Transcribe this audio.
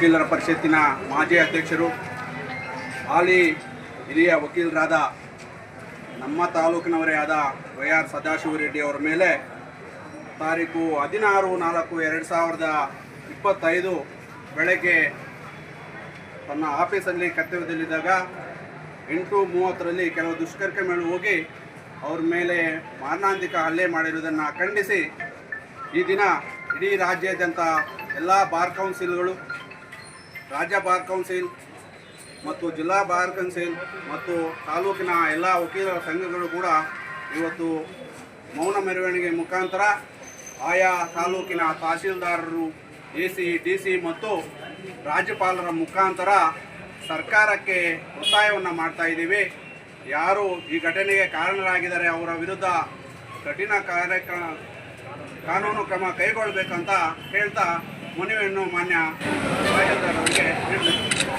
ವಕೀಲರ ಪರಿಷತ್ತಿನ ಮಾಜಿ ಅಧ್ಯಕ್ಷರು, ಹಾಲಿ ಹಿರಿಯ ವಕೀಲರಾದ ನಮ್ಮ ತಾಲೂಕಿನವರೇ ಆದ ವೈ ಆರ್ ಸದಾಶಿವರೆಡ್ಡಿ ಅವರ ಮೇಲೆ ತಾರೀಕು ಹದಿನಾರು, ನಾಲ್ಕು, ಎರಡು ಸಾವಿರದ ಇಪ್ಪತ್ತೈದು ಬೆಳಗ್ಗೆ ತನ್ನ ಆಫೀಸಲ್ಲಿ ಕರ್ತವ್ಯದಲ್ಲಿದ್ದಾಗ ಎಂಟು ಮೂವತ್ತರಲ್ಲಿ ಕೆಲವು ದುಷ್ಕರ್ಮಿಗಳು ಹೋಗಿ ಅವ್ರ ಮೇಲೆ ಮಾರಣಾಂತಿಕ ಹಲ್ಲೆ ಮಾಡಿರುವುದನ್ನು ಖಂಡಿಸಿ ಈ ದಿನ ಇಡೀ ರಾಜ್ಯಾದ್ಯಂತ ಎಲ್ಲ ಬಾರ್ ಕೌನ್ಸಿಲ್ಗಳು ರಾಜ್ಯ ಬಾರ್ ಕೌನ್ಸಿಲ್ ಮತ್ತು ಜಿಲ್ಲಾ ಬಾರ್ ಕೌನ್ಸಿಲ್ ಮತ್ತು ತಾಲೂಕಿನ ಎಲ್ಲ ವಕೀಲರ ಸಂಘಗಳು ಕೂಡ ಇವತ್ತು ಮೌನ ಮೆರವಣಿಗೆ ಮುಖಾಂತರ ಆಯಾ ತಾಲೂಕಿನ ತಹಸೀಲ್ದಾರರು ಎ ಸಿ ಡಿ ಸಿ ಮತ್ತು ರಾಜ್ಯಪಾಲರ ಮುಖಾಂತರ ಸರ್ಕಾರಕ್ಕೆ ಒತ್ತಾಯವನ್ನು ಮಾಡ್ತಾ ಇದ್ದೀವಿ. ಯಾರು ಈ ಘಟನೆಗೆ ಕಾರಣರಾಗಿದ್ದಾರೆ, ಅವರ ವಿರುದ್ಧ ಕಠಿಣ ಕಾರ್ಯಕ್ರಮ ಕಾನೂನು ಕ್ರಮ ಕೈಗೊಳ್ಳಬೇಕಂತ ಹೇಳ್ತಾ ಮನವಿಯನ್ನು ಮಾನ್ಯ ನೀಡಬೇಕು